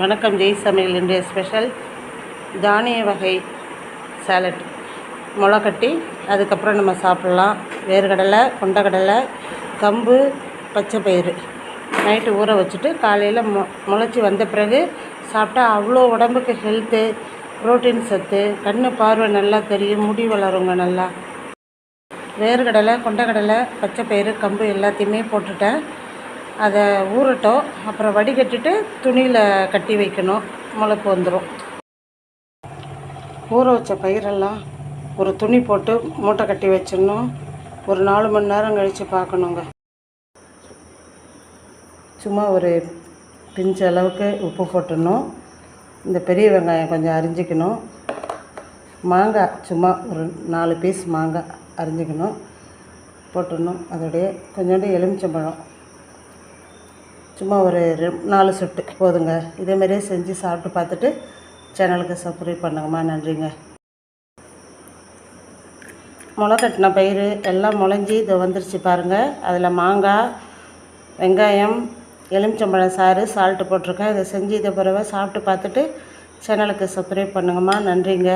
வணக்கம் ஜெய் சமையல் இன்றைய ஸ்பெஷல் தானிய வகை சாலட் முளைக்கட்டி அதுக்கப்புறம் நம்ம சாப்பிட்லாம். வேர்க்கடலை கொண்டக்கடலை கம்பு பச்சை பயிறு. நைட்டு ஊற வச்சுட்டு காலையில் மொ முளைச்சி வந்த பிறகு சாப்பிட்டா அவ்வளோ உடம்புக்கு ஹெல்த்து ப்ரோட்டீன் சத்து கண் பார்வை நல்லா தெரியும் முடி வளருங்க நல்லா. வேர்க்கடலை கொண்டக்கடலை பச்சை பயிறு கம்பு எல்லாத்தையுமே போட்டுட்டேன். அதை ஊறட்டும். அப்புறம் வடிகட்டிட்டு துணியில் கட்டி வைக்கணும். முளைப்பு வந்துடும் ஊற வச்ச பயிரெல்லாம் ஒரு துணி போட்டு மூட்டை கட்டி வச்சிடணும். ஒரு நாலு மணி நேரம் கழித்து பார்க்கணுங்க. சும்மா ஒரு பிஞ்சு அளவுக்கு உப்பு போட்டுடணும். இந்த பெரிய வெங்காயம் கொஞ்சம் அரிஞ்சிக்கணும். மாங்காய் சும்மா ஒரு நாலு பீஸ் மாங்காய் அரிஞ்சிக்கணும். போட்டுடணும். அதோடைய கொஞ்சோண்டு எலுமிச்சம்பழம். சும்மா ஒரு நாலு சொட்டு போதுங்க. இதேமாரியே செஞ்சு சாப்பிட்டு பார்த்துட்டு சேனலுக்கு சப்ஸ்கிரைப் பண்ணுங்கம்மா. நன்றிங்க. முளை கட்டின பயிறு எல்லாம் முளைஞ்சி இது வந்துருச்சு பாருங்கள் அதில் மாங்காய் வெங்காயம் எலுமிச்சம்பழம் சாறு சால்ட்டு போட்டிருக்கேன். இதை செஞ்சு இதை பிறகு சாப்பிட்டு பார்த்துட்டு சேனலுக்கு சப்ஸ்கிரைப் பண்ணுங்கம்மா. நன்றிங்க.